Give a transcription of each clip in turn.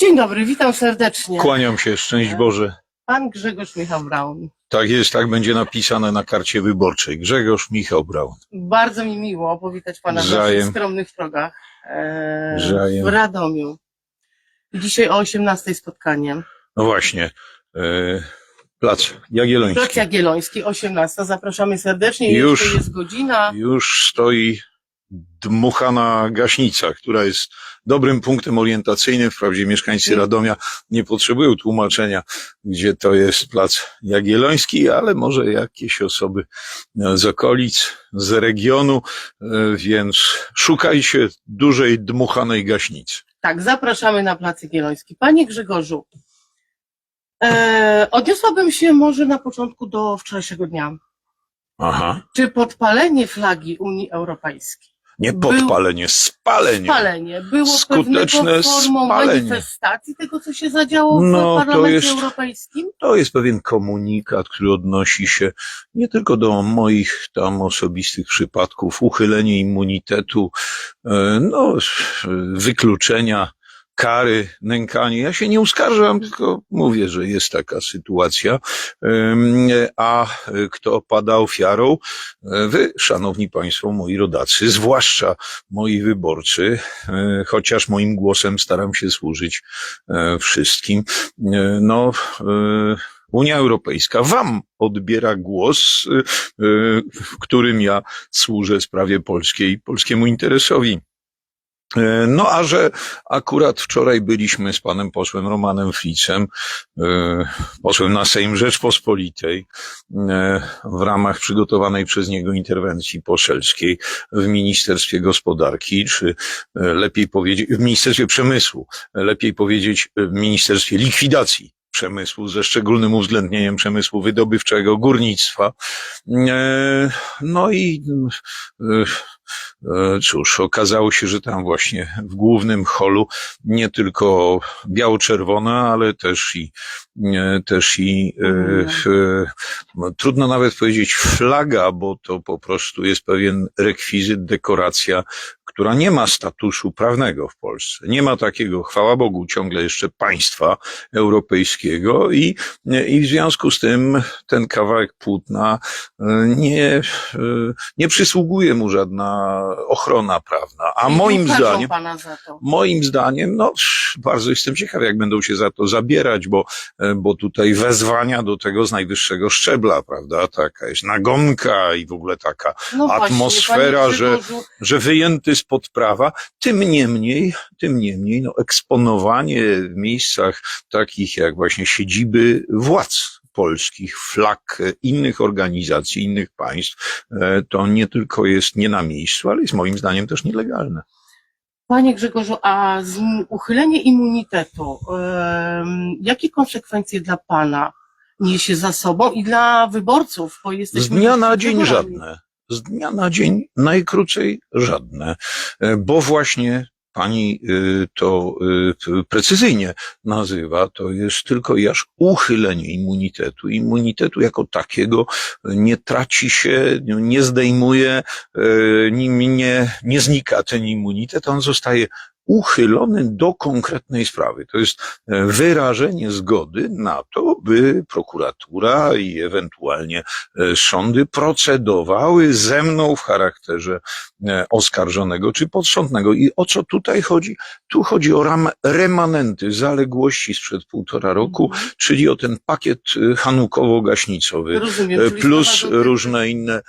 Dzień dobry, witam serdecznie. Kłaniam się, szczęść Boże. Pan Grzegorz Michał Braun. Tak jest, tak będzie napisane na karcie wyborczej. Grzegorz Michał Braun. Bardzo mi miło powitać Pana w Wzajem. naszych skromnych progach e, Wzajem. w Radomiu. Dzisiaj o 18 spotkanie. No właśnie, e, Plac Jagielloński. Plac Jagielloński, 18. Zapraszamy serdecznie. Już. Jeszcze jest godzina. Już stoi dmuchana gaśnica, która jest dobrym punktem orientacyjnym. Wprawdzie mieszkańcy. Radomia nie potrzebują tłumaczenia, gdzie to jest Plac Jagielloński, ale może jakieś osoby z okolic, z regionu, e, więc szukajcie dużej dmuchanej gaśnicy. Tak, zapraszamy na Plac Jagielloński. Panie Grzegorzu, e, odniosłabym się może na początku do wczorajszego dnia. Aha. Czy podpalenie flagi Unii Europejskiej Nie Był- podpalenie, spalenie. Spalenie było Skuteczne formą spalenie. manifestacji tego, co się zadziało w No, to Parlamencie jest- Europejskim? To jest pewien komunikat, który odnosi się nie tylko do moich tam osobistych przypadków, uchylenie immunitetu, e, no, wykluczenia, kary, nękanie. Ja się nie uskarżam, tylko mówię, że jest taka sytuacja. A kto pada ofiarą? Wy, szanowni państwo, moi rodacy, zwłaszcza moi wyborcy, e, chociaż moim głosem staram się służyć e, wszystkim. E, No, Unia Europejska wam odbiera głos, y, y, w którym ja służę sprawie polskiej, polskiemu interesowi. E, No, a że akurat wczoraj byliśmy z panem posłem Romanem Flicem, e, posłem na Sejm Rzeczpospolitej, e, w ramach przygotowanej przez niego interwencji poselskiej w Ministerstwie Gospodarki, czy lepiej powiedzieć, w Ministerstwie Przemysłu, lepiej powiedzieć w Ministerstwie Likwidacji przemysłu, ze szczególnym uwzględnieniem przemysłu wydobywczego, górnictwa. No i cóż, okazało się, że tam właśnie w głównym holu nie tylko biało-czerwona, ale też i, e, też i e, e, no, trudno nawet powiedzieć flaga, bo to po prostu jest pewien rekwizyt, dekoracja, która nie ma statusu prawnego w Polsce. Nie ma takiego, chwała Bogu, ciągle jeszcze państwa europejskiego i, i w związku z tym ten kawałek płótna e, nie, e, nie przysługuje mu żadna ochrona prawna. A I moim zdaniem. Moim zdaniem, no bardzo jestem ciekaw, jak będą się za to zabierać, bo, e, bo tutaj wezwania do tego z najwyższego szczebla, prawda? Taka jest nagonka i w ogóle taka, No właśnie, atmosfera, panie że- że wyjęty spod prawa. Tym niemniej, tym niemniej, no eksponowanie w miejscach takich jak właśnie siedziby władz polskich, flag e, innych organizacji, innych państw, e, to nie tylko jest nie na miejscu, ale jest moim zdaniem też nielegalne. Panie Grzegorzu, a z, uchylenie immunitetu, jakie konsekwencje dla pana niesie za sobą i dla wyborców, bo Z jesteśmy dnia już na dzień wyborami. żadne. Z dnia na dzień najkrócej żadne, E, bo właśnie pani y, to y, precyzyjnie nazywa, to jest tylko i aż uchylenie immunitetu. Immunitetu jako takiego nie traci się, nie zdejmuje, y, nim nie, nie znika ten immunitet, on zostaje uchylony do konkretnej sprawy. To jest e, wyrażenie zgody na to, by prokuratura i ewentualnie e, sądy procedowały ze mną w charakterze e, oskarżonego czy podsądnego. I o co tutaj chodzi? Tu chodzi o ram, remanenty zaległości sprzed półtora roku, Mhm. czyli o ten pakiet hanukowo-gaśnicowy Rozumiem. plus różne inne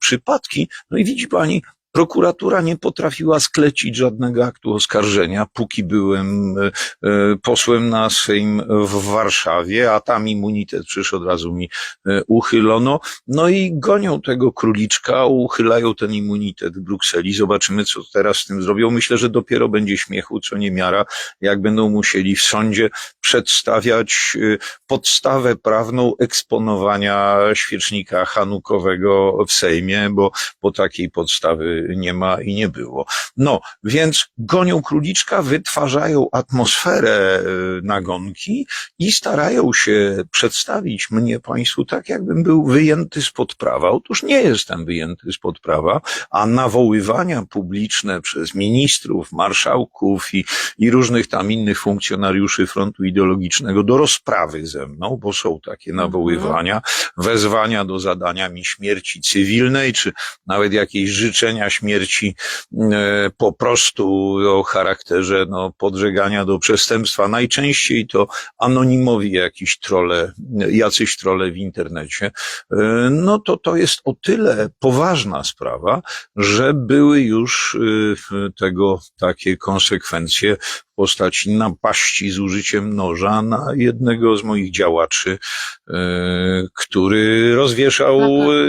przypadki. No i widzi pani, prokuratura nie potrafiła sklecić żadnego aktu oskarżenia, póki byłem e, e, posłem na Sejm w Warszawie, a tam immunitet przecież od razu mi e, uchylono. No i gonią tego króliczka, uchylają ten immunitet w Brukseli. Zobaczymy, co teraz z tym zrobią. Myślę, że dopiero będzie śmiechu, co niemiara, jak będą musieli w sądzie przedstawiać podstawę prawną eksponowania świecznika hanukowego w Sejmie, bo, bo takiej podstawy nie ma i nie było. No, więc gonią króliczka, wytwarzają atmosferę y, nagonki i starają się przedstawić mnie Państwu tak, jakbym był wyjęty spod prawa. Otóż nie jestem wyjęty spod prawa, a nawoływania publiczne przez ministrów, marszałków i, i różnych tam innych funkcjonariuszy frontu ideologicznego do rozprawy ze mną, bo są takie nawoływania, wezwania do zadania mi śmierci cywilnej, czy nawet jakieś życzenia śmierci e, po prostu o charakterze no, podżegania do przestępstwa. Najczęściej to anonimowi jakiś trole, jacyś trole w internecie. E, No to to jest o tyle poważna sprawa, że były już y, tego takie konsekwencje postaci napaści z użyciem noża na jednego z moich działaczy, y, który rozwieszał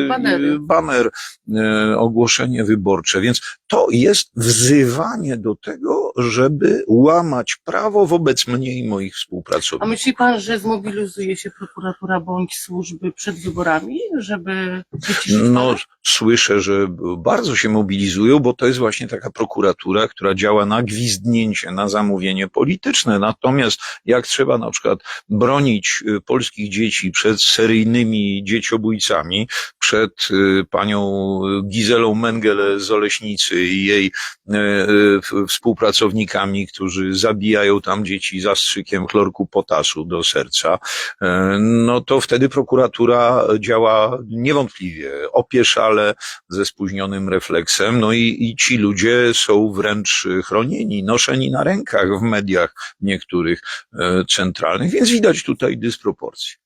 Banery. baner, y, ogłoszenie wyborcze. Więc to jest wzywanie do tego, żeby łamać prawo wobec mnie i moich A współpracowników. myśli pan, że zmobilizuje się prokuratura bądź służby przed wyborami, żeby wyciszyć No, pana? słyszę, że bardzo się mobilizują, bo to jest właśnie taka prokuratura, która działa na gwizdnięcie, na zamówienie polityczne. Natomiast jak trzeba na przykład bronić y, polskich dzieci przed seryjnymi dzieciobójcami, przed y, panią Gizelą Mengele z Oleśnicy i jej y, y, współpracownikami, którzy zabijają tam dzieci zastrzykiem chlorku potasu do serca, y, no to wtedy prokuratura działa niewątpliwie opieszale, ze spóźnionym refleksem, no i, i ci ludzie są wręcz chronieni, noszeni na rękach w mediach niektórych e, centralnych, więc widać tutaj dysproporcje.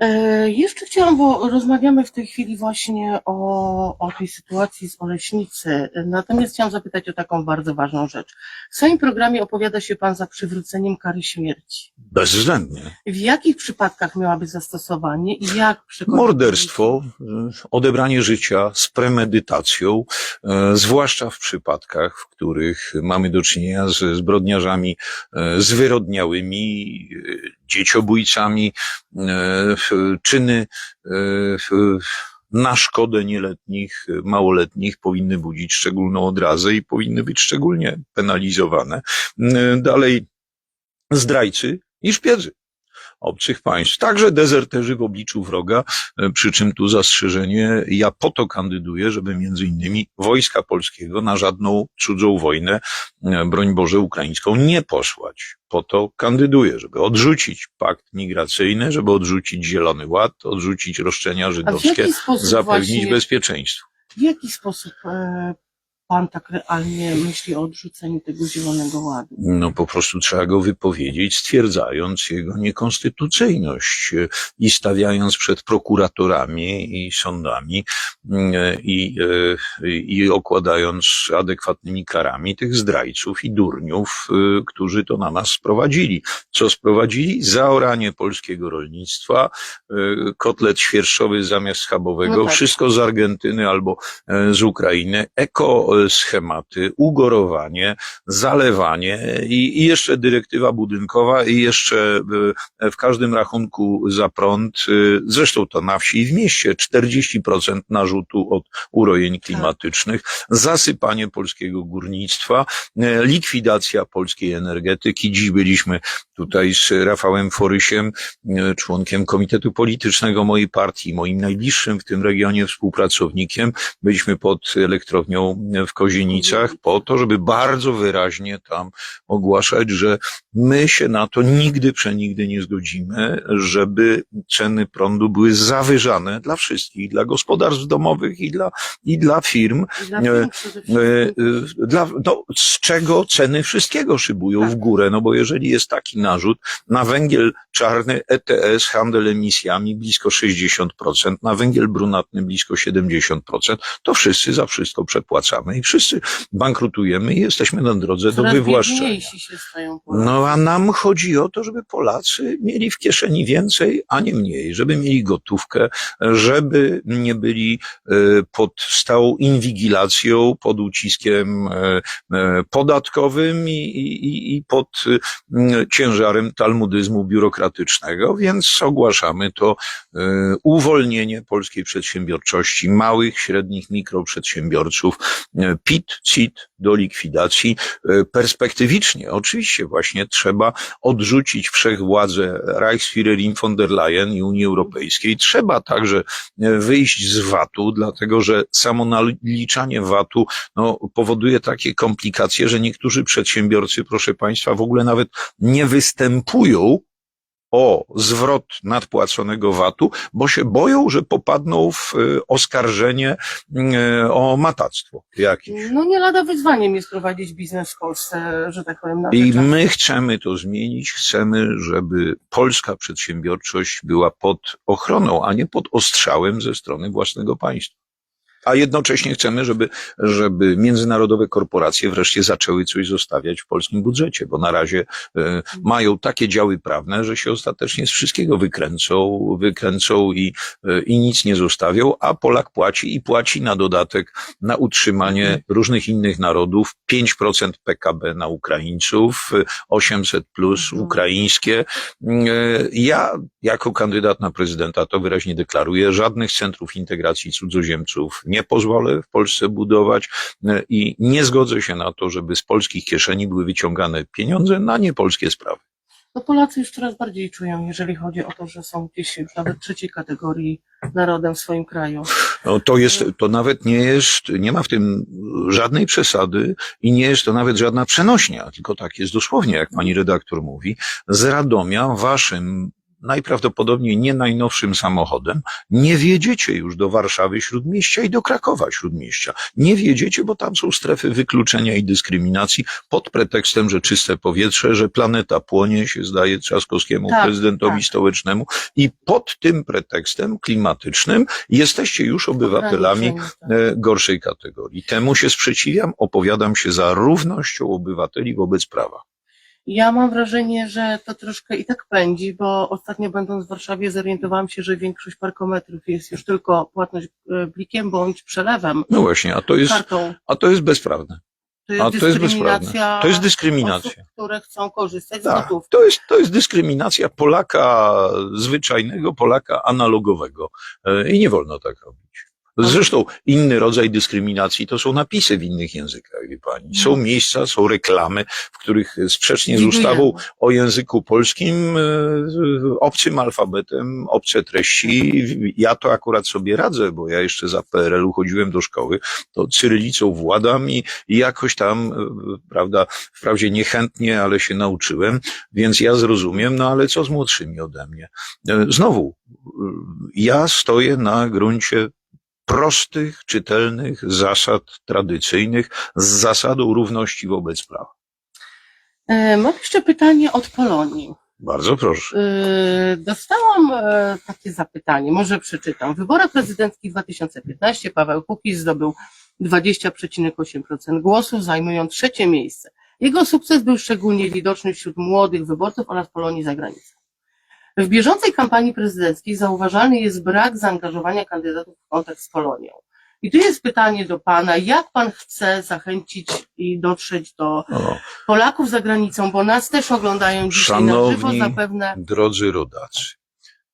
E, jeszcze chciałam, bo rozmawiamy w tej chwili właśnie o, o tej sytuacji z Oleśnicy. Natomiast chciałam zapytać o taką bardzo ważną rzecz. W swoim programie opowiada się Pan za przywróceniem kary śmierci. Bezwzględnie. W jakich przypadkach miałaby zastosowanie i jak przekonać Morderstwo, e, odebranie życia z premedytacją, e, zwłaszcza w przypadkach, w których mamy do czynienia ze zbrodniarzami zwyrodniałymi, dzieciobójcami, e, czyny e, na szkodę nieletnich, małoletnich powinny budzić szczególną odrazę i powinny być szczególnie penalizowane. E, Dalej, zdrajcy i szpiedzy obcych państw, także dezerterzy w obliczu wroga, e, przy czym tu zastrzeżenie, ja po to kandyduję, żeby między innymi wojska polskiego na żadną cudzą wojnę, e, broń Boże, ukraińską nie posłać. Po to kandyduję, żeby odrzucić pakt migracyjny, żeby odrzucić Zielony Ład, odrzucić roszczenia żydowskie, zapewnić właśnie, bezpieczeństwo. w jaki sposób e, Pan tak realnie myśli o odrzuceniu tego zielonego ładu? No po prostu trzeba go wypowiedzieć, stwierdzając jego niekonstytucyjność i stawiając przed prokuratorami i sądami e, i, e, i okładając adekwatnymi karami tych zdrajców i durniów, e, którzy to na nas sprowadzili. Co sprowadzili? Zaoranie polskiego rolnictwa, e, kotlet świerszczowy zamiast schabowego, No tak. wszystko z Argentyny albo z Ukrainy, ekoschematy, ugorowanie, zalewanie i, i jeszcze dyrektywa budynkowa i jeszcze e, w każdym rachunku za prąd, e, zresztą to na wsi i w mieście, 40% narzutu od urojeń klimatycznych, zasypanie polskiego górnictwa, e, likwidacja polskiej energetyki. Dziś byliśmy tutaj z Rafałem Forysiem, członkiem Komitetu Politycznego mojej partii, moim najbliższym w tym regionie współpracownikiem. Byliśmy pod elektrownią w Kozienicach po to, żeby bardzo wyraźnie tam ogłaszać, że my się na to nigdy przenigdy nie zgodzimy, żeby ceny prądu były zawyżane dla wszystkich, dla gospodarstw domowych i dla, i dla firm. I dla firm. E, e, Dla, no, z czego ceny wszystkiego szybują Tak. w górę? No bo jeżeli jest taki narzut na węgiel czarny ETS, handel emisjami blisko 60%, na węgiel brunatny blisko 70%, to wszyscy za wszystko przepłacamy i wszyscy bankrutujemy i jesteśmy na drodze do Coraz wywłaszczenia. biedniejsi się stają Polacy. No a nam chodzi o to, żeby Polacy mieli w kieszeni więcej, a nie mniej, żeby mieli gotówkę, żeby nie byli e, pod stałą inwigilacją, pod uciskiem e, e, podatkowym i, i, i pod ciężarem talmudyzmu biurokratycznego, więc ogłaszamy to uwolnienie polskiej przedsiębiorczości, małych, średnich, mikroprzedsiębiorców, PIT, CIT do likwidacji. E, Perspektywicznie, oczywiście, właśnie trzeba odrzucić wszechwładzę Reichsführerin von der Leyen i Unii Europejskiej. Trzeba także e, wyjść z VAT-u, dlatego że samo naliczanie VAT-u no, powoduje takie komplikacje, że niektórzy przedsiębiorcy, proszę Państwa, w ogóle nawet nie występują o zwrot nadpłaconego VAT-u, bo się boją, że popadną w e, oskarżenie e, o matactwo jakieś. No nie lada wyzwaniem jest prowadzić biznes w Polsce, że tak powiem, na I my chcemy to zmienić. Chcemy, żeby polska przedsiębiorczość była pod ochroną, a nie pod ostrzałem ze strony własnego państwa. A jednocześnie chcemy, żeby, żeby międzynarodowe korporacje wreszcie zaczęły coś zostawiać w polskim budżecie, bo na razie e, mają takie działy prawne, że się ostatecznie z wszystkiego wykręcą, wykręcą i, e, i nic nie zostawią, a Polak płaci i płaci na dodatek na utrzymanie różnych innych narodów 5% PKB na Ukraińców, e, 800 plus Mhm. ukraińskie. E, Ja jako kandydat na prezydenta to wyraźnie deklaruję, żadnych centrów integracji cudzoziemców nie pozwolę w Polsce budować e, i nie zgodzę się na to, żeby z polskich kieszeni były wyciągane pieniądze na niepolskie sprawy. No Polacy już coraz bardziej czują, jeżeli chodzi o to, że są gdzieś już nawet trzeciej kategorii narodem w swoim kraju. No, to jest, to nawet nie jest, nie ma w tym żadnej przesady i nie jest to nawet żadna przenośnia, tylko tak jest dosłownie, jak pani redaktor mówi, z Radomia waszym najprawdopodobniej nie najnowszym samochodem nie wjedziecie już do Warszawy Śródmieścia i do Krakowa Śródmieścia. Nie wjedziecie, bo tam są strefy wykluczenia i dyskryminacji pod pretekstem, że czyste powietrze, że planeta płonie, się zdaje Trzaskowskiemu, Tak, prezydentowi tak. stołecznemu i pod tym pretekstem klimatycznym jesteście już obywatelami tak. e, gorszej kategorii. Temu się sprzeciwiam, opowiadam się za równością obywateli wobec prawa. Ja mam wrażenie, że to troszkę i tak pędzi, bo ostatnio będąc w Warszawie zorientowałam się, że większość parkometrów jest już tylko płatność e, blikiem bądź przelewem, No właśnie, a to jest, kartą. a to jest bezprawne. To jest A to jest bezprawne. dyskryminacja To jest dyskryminacja. osób, które chcą korzystać z Tak, gotówki. to jest, to jest dyskryminacja Polaka zwyczajnego, Polaka analogowego. E, I nie wolno tak robić. Zresztą inny rodzaj dyskryminacji to są napisy w innych językach, wie pani. Są No. miejsca, są reklamy, w których sprzecznie z ustawą o języku polskim, e, obcym alfabetem, obce treści. Ja to akurat sobie radzę, bo ja jeszcze za PRL-u chodziłem do szkoły, to cyrylicą władam i, jakoś tam, e, prawda, wprawdzie niechętnie, ale się nauczyłem, więc ja zrozumiem, no ale co z młodszymi ode mnie? E, Znowu, ja stoję na gruncie prostych, czytelnych zasad tradycyjnych z zasadą równości wobec prawa. E, Mam jeszcze pytanie od Polonii. Bardzo proszę. E, Dostałam e, takie zapytanie, może przeczytam. W wyborach prezydenckich 2015 Paweł Kukiz zdobył 20,8% głosów, zajmując trzecie miejsce. Jego sukces był szczególnie widoczny wśród młodych wyborców oraz Polonii za granicą. W bieżącej kampanii prezydenckiej zauważalny jest brak zaangażowania kandydatów w kontakt z Polonią. I tu jest pytanie do Pana, jak Pan chce zachęcić i dotrzeć do Polaków za granicą, bo nas też oglądają dzisiaj na żywo Szanowni zapewne. drodzy rodacy,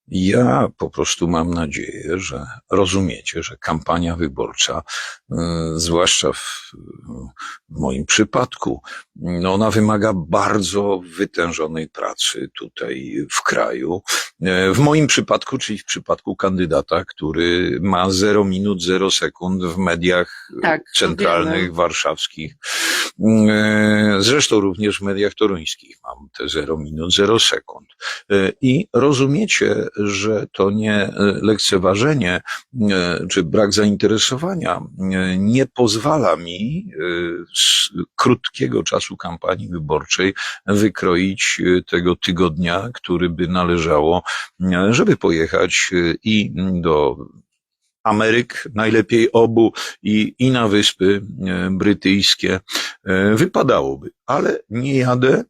ja po prostu mam nadzieję, że rozumiecie, że kampania wyborcza, y, zwłaszcza w, w moim przypadku, no ona wymaga bardzo wytężonej pracy tutaj w kraju. Y, W moim przypadku, czyli w przypadku kandydata, który ma 0 minut, 0 sekund w mediach Tak, centralnych, wiemy. warszawskich. E, Zresztą również w mediach toruńskich mam te 0 minut, 0 sekund. E, I rozumiecie, że to nie e, lekceważenie e, czy brak zainteresowania e, nie pozwala mi z krótkiego czasu kampanii wyborczej wykroić tego tygodnia, który by należało, żeby pojechać i do Ameryk, najlepiej obu i, i na Wyspy Brytyjskie wypadałoby. Ale nie jadę,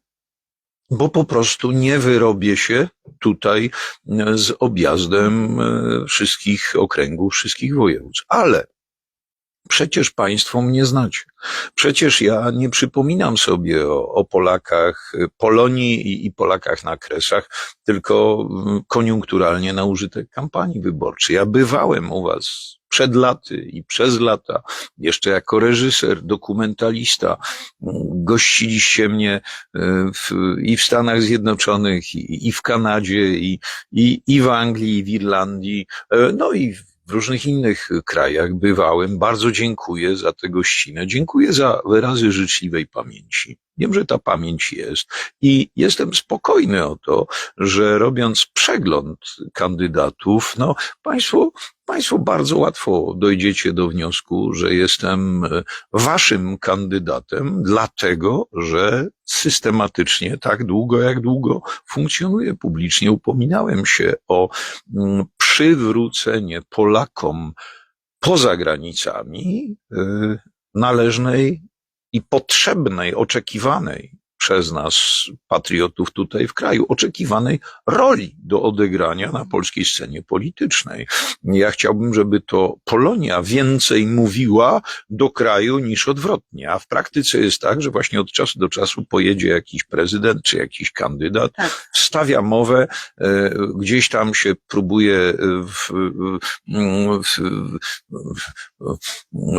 bo po prostu nie wyrobię się tutaj e, z objazdem e, wszystkich okręgów, wszystkich województw. Ale przecież Państwo mnie znacie. Przecież ja nie przypominam sobie o, o Polakach, e, Polonii i, i Polakach na Kresach, tylko mm, koniunkturalnie na użytek kampanii wyborczej. Ja bywałem u Was przed laty i przez lata, jeszcze jako reżyser, dokumentalista, mm, gościliście mnie e, w, i w Stanach Zjednoczonych, i, i w Kanadzie, i, i, i w Anglii, i w Irlandii, e, no i w różnych innych krajach bywałem. Bardzo dziękuję za tę gościnę. Dziękuję za wyrazy życzliwej pamięci. Wiem, że ta pamięć jest i jestem spokojny o to, że robiąc przegląd kandydatów, no Państwo, Państwo bardzo łatwo dojdziecie do wniosku, że jestem e, Waszym kandydatem, dlatego, że systematycznie, tak długo jak długo funkcjonuję publicznie, upominałem się o mm, przywrócenie Polakom poza granicami y, należnej i potrzebnej, oczekiwanej przez nas, patriotów tutaj w kraju, oczekiwanej roli do odegrania na polskiej scenie politycznej. Ja chciałbym, żeby to Polonia więcej mówiła do kraju niż odwrotnie, a w praktyce jest tak, że właśnie od czasu do czasu pojedzie jakiś prezydent czy jakiś kandydat, Tak. wstawia mowę, e, gdzieś tam się próbuje w, w, w,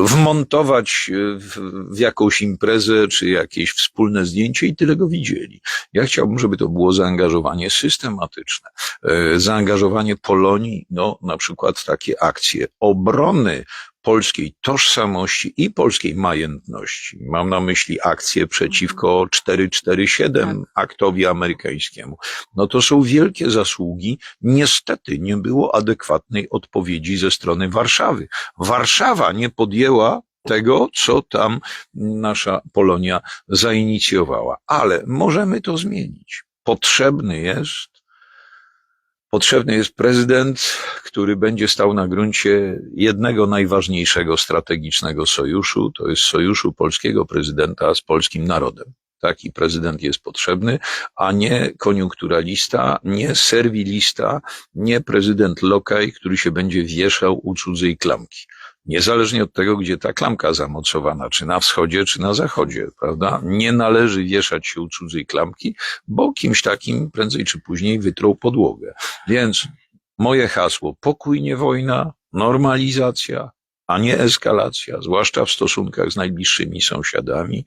wmontować w, w jakąś imprezę czy jakieś wspólne zdjęcie i tyle go widzieli. Ja chciałbym, żeby to było zaangażowanie systematyczne, e, zaangażowanie Polonii, no na przykład takie akcje obrony polskiej tożsamości i polskiej majętności. Mam na myśli akcje przeciwko 447 aktowi amerykańskiemu. No to są wielkie zasługi. Niestety nie było adekwatnej odpowiedzi ze strony Warszawy. Warszawa nie podjęła tego, co tam nasza Polonia zainicjowała. Ale możemy to zmienić. Potrzebny jest Potrzebny jest prezydent, który będzie stał na gruncie jednego najważniejszego strategicznego sojuszu, to jest sojuszu polskiego prezydenta z polskim narodem. Taki prezydent jest potrzebny, a nie koniunkturalista, nie serwilista, nie prezydent lokaj, który się będzie wieszał u cudzej klamki. Niezależnie od tego, gdzie ta klamka zamocowana, czy na wschodzie, czy na zachodzie, prawda? Nie należy wieszać się u cudzej klamki, bo kimś takim prędzej czy później wytrą podłogę. Więc moje hasło, pokój, nie wojna, normalizacja, a nie eskalacja, zwłaszcza w stosunkach z najbliższymi sąsiadami.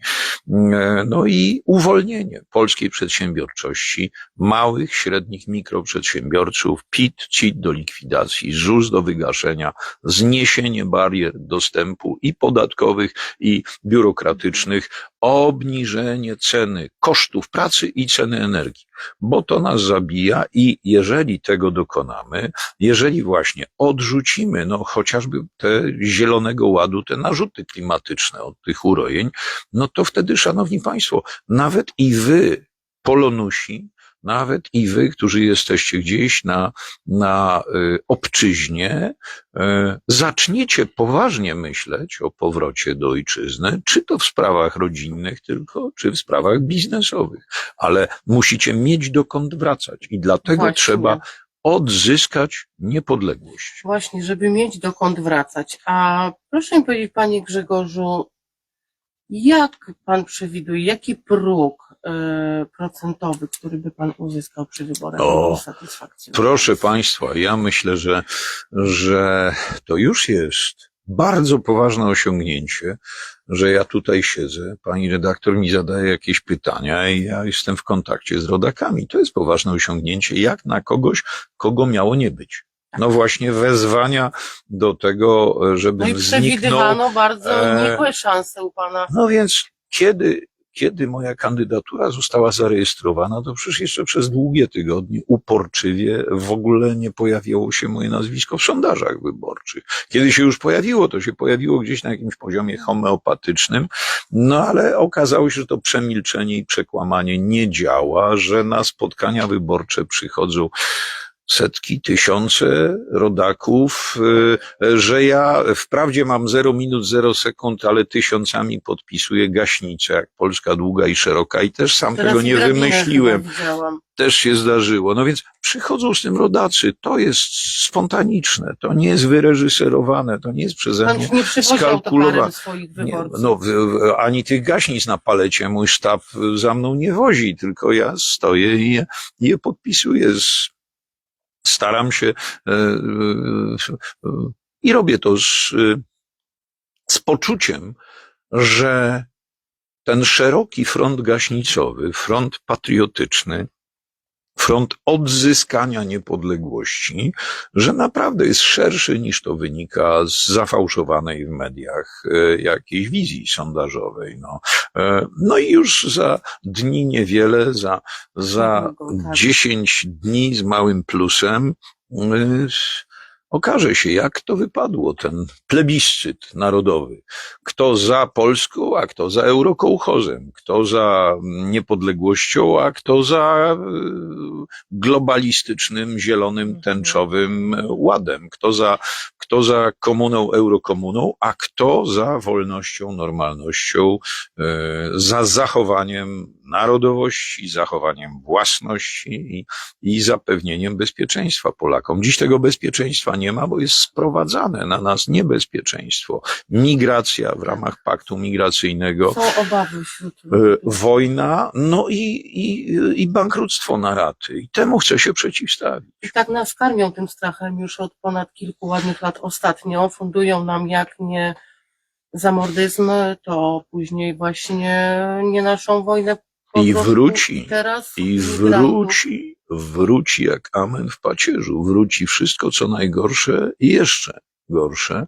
E, No i uwolnienie polskiej przedsiębiorczości, małych, średnich, mikroprzedsiębiorców, PIT, CIT do likwidacji, ZUS do wygaszenia, zniesienie barier dostępu i podatkowych, i biurokratycznych, obniżenie ceny kosztów pracy i ceny energii, bo to nas zabija i jeżeli tego dokonamy, jeżeli właśnie odrzucimy, no chociażby te zielonego ładu, te narzuty klimatyczne od tych urojeń, no to wtedy, szanowni państwo, nawet i wy, Polonusi, nawet i wy, którzy jesteście gdzieś na, na y, obczyźnie, y, zaczniecie poważnie myśleć o powrocie do ojczyzny, czy to w sprawach rodzinnych tylko, czy w sprawach biznesowych. Ale musicie mieć dokąd wracać i dlatego Właśnie. trzeba odzyskać niepodległość. Właśnie, żeby mieć dokąd wracać. A proszę mi powiedzieć, panie Grzegorzu, jak pan przewiduje, jaki próg procentowy, który by pan uzyskał przy wyborach, O? Proszę Państwa, ja myślę, że, że to już jest bardzo poważne osiągnięcie, że ja tutaj siedzę, pani redaktor mi zadaje jakieś pytania i ja jestem w kontakcie z rodakami. To jest poważne osiągnięcie, jak na kogoś, kogo miało nie być. No właśnie wezwania do tego, żeby No i zniknął. przewidywano bardzo e, nikłe szanse u pana. No więc kiedy, kiedy moja kandydatura została zarejestrowana, to przecież jeszcze przez długie tygodnie uporczywie w ogóle nie pojawiało się moje nazwisko w sondażach wyborczych. Kiedy się już pojawiło, to się pojawiło gdzieś na jakimś poziomie homeopatycznym, no ale okazało się, że to przemilczenie i przekłamanie nie działa, że na spotkania wyborcze przychodzą setki, tysiące rodaków, y, że ja wprawdzie mam 0 minut, 0 sekund, ale tysiącami podpisuję gaśnicę, jak Polska długa i szeroka i też sam Teraz tego nie wymyśliłem też się zdarzyło. No więc przychodzą z tym rodacy. To jest spontaniczne, to nie jest wyreżyserowane, to nie jest przeze mnie skalkulowane. Nie, no, ani tych gaśnic na palecie mój sztab za mną nie wozi, tylko ja stoję i je, je podpisuję. Z, staram się e, e, e, i robię to z, z poczuciem, że ten szeroki front gaśnicowy, front patriotyczny, front odzyskania niepodległości, że naprawdę jest szerszy niż to wynika z zafałszowanej w mediach e, jakiejś wizji sondażowej. No, E, no i już za dni niewiele, za, za tak. 10 dni z małym plusem, e, okaże się, jak to wypadło, ten plebiscyt narodowy. Kto za Polską, a kto za eurokołchozem, kto za niepodległością, a kto za e, globalistycznym, zielonym, tęczowym ładem, kto za, kto za komuną, eurokomuną, a kto za wolnością, normalnością, e, za zachowaniem narodowości, zachowaniem własności i, i zapewnieniem bezpieczeństwa Polakom. Dziś tego bezpieczeństwa nie ma, bo jest sprowadzane na nas niebezpieczeństwo. Migracja w ramach paktu migracyjnego, Są obawy wśród e, wojna, no i, i, i bankructwo na raty. I temu chcę się przeciwstawić. I tak nas karmią tym strachem już od ponad kilku ładnych lat ostatnio. Fundują nam jak nie zamordyzm, to później właśnie nie naszą wojnę. I wróci. I wróci, wróci jak amen w pacierzu. Wróci wszystko, co najgorsze i jeszcze gorsze.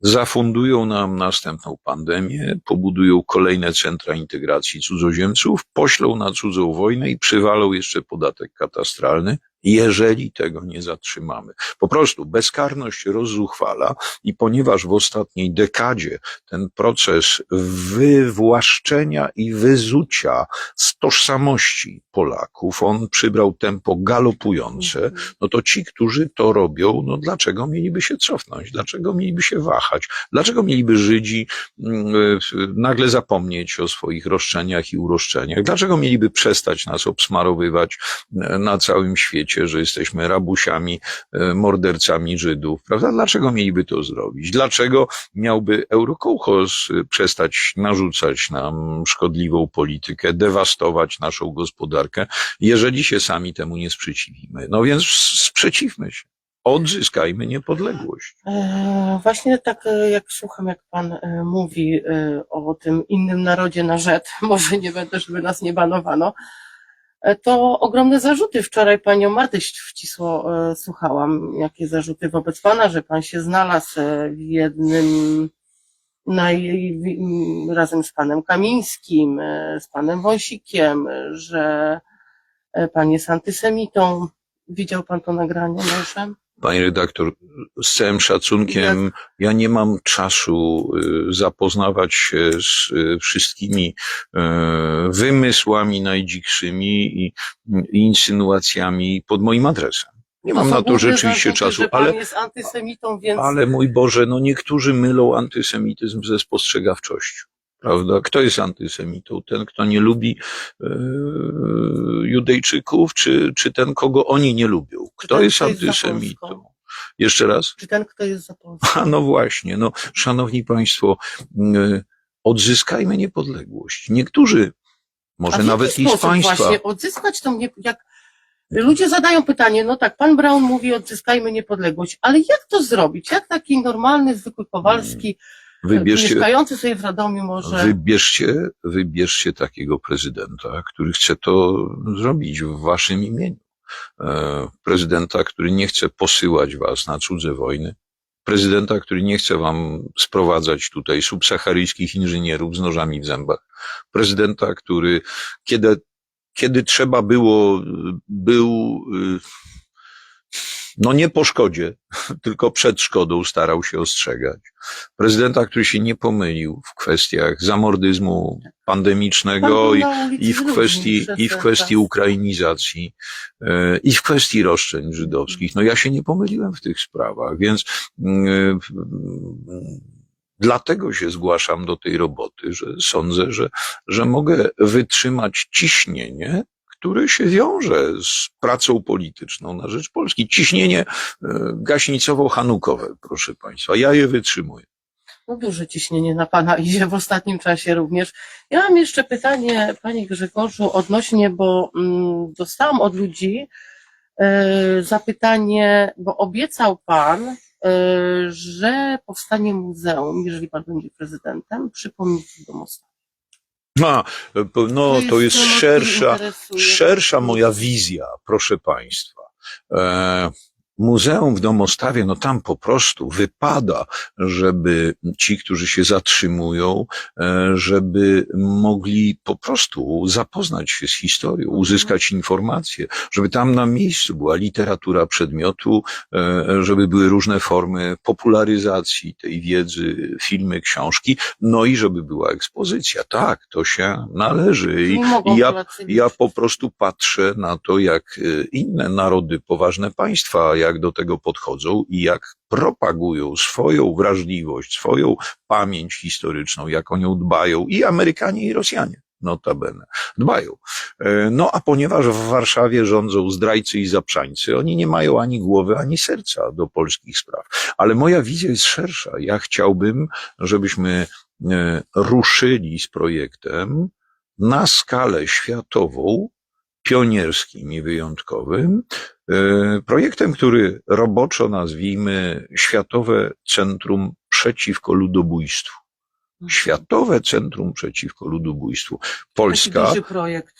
Zafundują nam następną pandemię, pobudują kolejne centra integracji cudzoziemców, poślą na cudzą wojnę i przywalą jeszcze podatek katastralny, jeżeli tego nie zatrzymamy. Po prostu bezkarność rozzuchwala i ponieważ w ostatniej dekadzie ten proces wywłaszczenia i wyzucia z tożsamości Polaków, on przybrał tempo galopujące, Mhm. no to ci, którzy to robią, no dlaczego mieliby się cofnąć? Dlaczego mieliby się wahać? Dlaczego mieliby Żydzi mm, y, nagle zapomnieć o swoich roszczeniach i uroszczeniach? Dlaczego mieliby przestać nas obsmarowywać e, na całym świecie, że jesteśmy rabusiami, e, mordercami Żydów? Prawda? Dlaczego mieliby to zrobić? Dlaczego miałby Eurokołchoz y, przestać narzucać nam szkodliwą politykę, dewastować naszą gospodarkę, jeżeli się sami temu nie sprzeciwimy? No więc sprzeciwmy się. Odzyskajmy niepodległość. E, Właśnie tak e, jak słucham, jak Pan e, mówi e, o tym innym narodzie na rzet, może nie będę, żeby nas nie banowano, e, to ogromne zarzuty. Wczoraj Panią Martę Wcisło e, słuchałam, jakie zarzuty wobec Pana, że Pan się znalazł e, w jednym na, jej- w- m, razem z Panem Kamińskim, e, z Panem Wąsikiem, e, że e, Pan jest antysemitą. Widział Pan to nagranie może? Panie redaktor, z całym szacunkiem, ja nie mam czasu y, zapoznawać się z y, wszystkimi y, wymysłami najdzikszymi i insynuacjami pod moim adresem. Nie mam na to rzeczywiście zarzuty, czasu, ale, więc ale mój Boże, no niektórzy mylą antysemityzm ze spostrzegawczością. Prawda? Kto jest antysemitą? Ten, kto nie lubi e, Judejczyków, czy, czy ten, kogo oni nie lubią? Kto ten, jest antysemitą? Jeszcze raz? czy ten, kto jest za Polską? A no właśnie, no, szanowni państwo, y, odzyskajmy niepodległość. Niektórzy, może nawet i z państwa, właśnie odzyskać tą nie, jak ludzie zadają pytanie, no tak, pan Brown mówi odzyskajmy niepodległość, ale jak to zrobić? Jak taki normalny, zwykły Kowalski, wybierzcie, mieszkający sobie w Radomiu może... wybierzcie, wybierzcie takiego prezydenta, który chce to zrobić w waszym imieniu. E, Prezydenta, który nie chce posyłać was na cudze wojny. Prezydenta, który nie chce wam sprowadzać tutaj subsaharyjskich inżynierów z nożami w zębach. Prezydenta, który kiedy, kiedy trzeba było, był y, no nie po szkodzie, tylko przed szkodą starał się ostrzegać. Prezydenta, który się nie pomylił w kwestiach zamordyzmu Pan pandemicznego i, i w kwestii, i w kwestii ukrainizacji, e, i w kwestii roszczeń żydowskich. No ja się nie pomyliłem w tych sprawach, więc mm, dlatego się zgłaszam do tej roboty, że sądzę, że, że mogę wytrzymać ciśnienie, które się wiąże z pracą polityczną na rzecz Polski. Ciśnienie e, gaśnicowo-hanukowe, proszę Państwa. Ja je wytrzymuję. No duże ciśnienie na Pana idzie w ostatnim czasie również. Ja mam jeszcze pytanie, Panie Grzegorzu, odnośnie, bo mm, dostałam od ludzi e, zapytanie, bo obiecał Pan, e, że powstanie muzeum, jeżeli Pan będzie prezydentem, przy pomniku do Moskwy. A, e, no to jest szersza, szersza moja wizja, proszę Państwa. E, Muzeum w Domostawie, no tam po prostu wypada, żeby ci, którzy się zatrzymują, e, żeby mogli po prostu zapoznać się z historią, uzyskać informacje, żeby tam na miejscu była literatura przedmiotu, e, żeby były różne formy popularyzacji tej wiedzy, filmy, książki, no i żeby była ekspozycja. Tak, to się należy. I, i ja ja po prostu patrzę na to, jak y, inne narody, poważne państwa, jak do tego podchodzą i jak propagują swoją wrażliwość, swoją pamięć historyczną, jak o nią dbają i Amerykanie, i Rosjanie. Notabene. Dbają. E, No a ponieważ w Warszawie rządzą zdrajcy i zaprzańcy, oni nie mają ani głowy, ani serca do polskich spraw. Ale moja wizja jest szersza. Ja chciałbym, żebyśmy e, ruszyli z projektem na skalę światową, pionierskim i wyjątkowym, projektem, który roboczo nazwijmy Światowe Centrum Przeciwko Ludobójstwu. Światowe Centrum Przeciwko Ludobójstwu. Polska.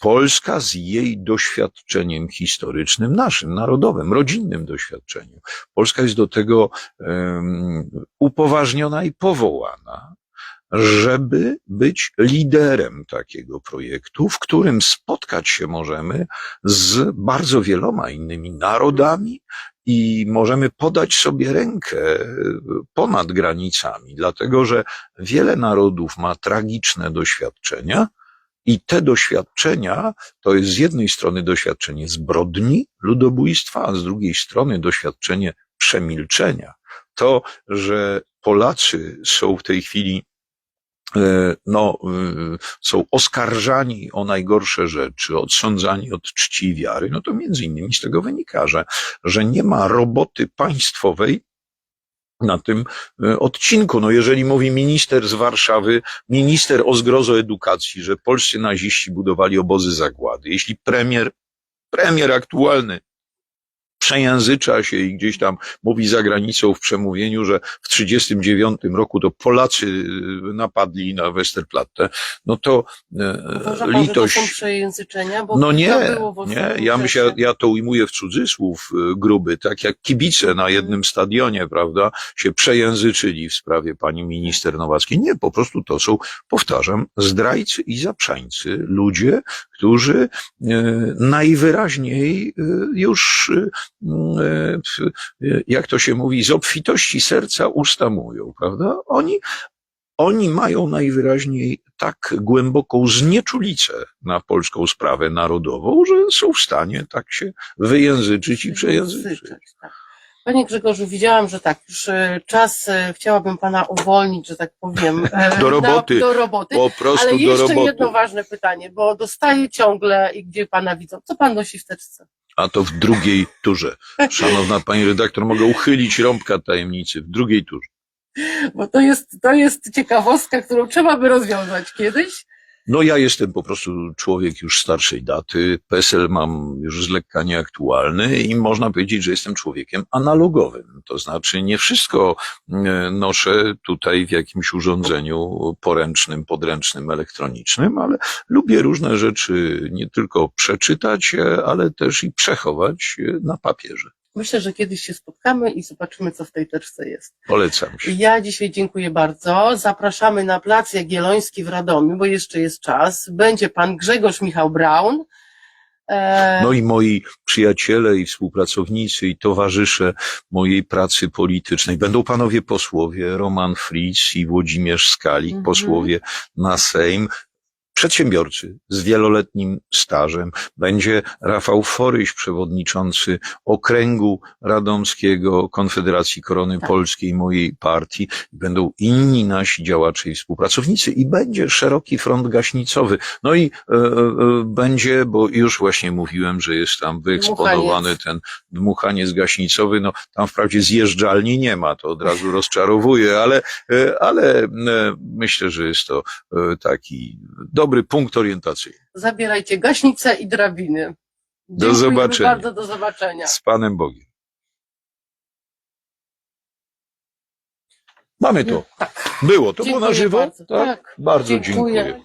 Polska z jej doświadczeniem historycznym, naszym, narodowym, rodzinnym doświadczeniem. Polska jest do tego um, upoważniona i powołana, żeby być liderem takiego projektu, w którym spotkać się możemy z bardzo wieloma innymi narodami i możemy podać sobie rękę ponad granicami, dlatego że wiele narodów ma tragiczne doświadczenia, i te doświadczenia to jest z jednej strony doświadczenie zbrodni, ludobójstwa, a z drugiej strony doświadczenie przemilczenia. To, że Polacy są w tej chwili e, no, e, są oskarżani o najgorsze rzeczy, odsądzani od czci i wiary, no to między innymi z tego wynika, że, że nie ma roboty państwowej na tym e, odcinku. No jeżeli mówi minister z Warszawy, minister o zgrozo edukacji, że polscy naziści budowali obozy zagłady, jeśli premier, premier aktualny przejęzycza się i gdzieś tam mówi za granicą w przemówieniu, że w 39 roku to Polacy y, napadli na Westerplatte, no to e, Uważa pan, że to litość... są przejęzyczenia? Bo No to nie, nie. Ja myślę, ja to ujmuję w cudzysłów y, gruby, tak jak kibice na jednym stadionie, prawda, się przejęzyczyli w sprawie pani minister Nowackiej. Nie, po prostu to są, powtarzam, zdrajcy i zaprzańcy, ludzie, którzy e, najwyraźniej e, już, e, e, jak to się mówi, z obfitości serca usta mówią, prawda? Oni oni mają najwyraźniej tak głęboką znieczulicę na polską sprawę narodową, że są w stanie tak się wyjęzyczyć i przejęzyczyć. tak. Panie Grzegorzu, widziałam, że tak, już e, czas, e, chciałabym Pana uwolnić, że tak powiem. e, Do roboty. Na, do roboty. Po prostu Ale do jeszcze roboty. jedno ważne pytanie, bo dostaję ciągle i gdzie Pana widzą. Co Pan nosi w teczce? A to w drugiej turze. Szanowna pani redaktor, mogę uchylić rąbka tajemnicy w drugiej turze. Bo to jest, to jest ciekawostka, którą trzeba by rozwiązać kiedyś. No ja jestem po prostu człowiek już starszej daty, PESEL mam już z lekka nieaktualny i można powiedzieć, że jestem człowiekiem analogowym. To znaczy nie wszystko e, noszę tutaj w jakimś urządzeniu poręcznym, podręcznym, elektronicznym, ale lubię różne rzeczy nie tylko przeczytać, e, ale też i przechować e, na papierze. Myślę, że kiedyś się spotkamy i zobaczymy, co w tej teczce jest. Polecam się. Ja dzisiaj dziękuję bardzo. Zapraszamy na Plac Jagielloński w Radomiu, bo jeszcze jest czas. Będzie pan Grzegorz Michał Braun. E, No i moi przyjaciele i współpracownicy i towarzysze mojej pracy politycznej. Będą panowie posłowie, Roman Fritz i Włodzimierz Skalik, Mhm. posłowie na Sejm. Przedsiębiorcy z wieloletnim stażem. Będzie Rafał Foryś, przewodniczący okręgu radomskiego Konfederacji Korony Tak. Polskiej, mojej partii. Będą inni nasi działacze i współpracownicy i będzie szeroki front gaśnicowy. No i e, e, będzie, bo już właśnie mówiłem, że jest tam wyeksponowany Dmuchaniec. ten dmuchaniec gaśnicowy. No tam wprawdzie zjeżdżalni nie ma, to od razu rozczarowuje, ale, e, ale e, myślę, że jest to e, taki dobry punkt orientacyjny. Zabierajcie gaśnicę i drabiny. Do zobaczenia. bardzo, do zobaczenia. Z Panem Bogiem. Mamy to. Tak. Było. To było Dziękuję na żywo? bardzo. Tak. Tak. Bardzo dziękuję.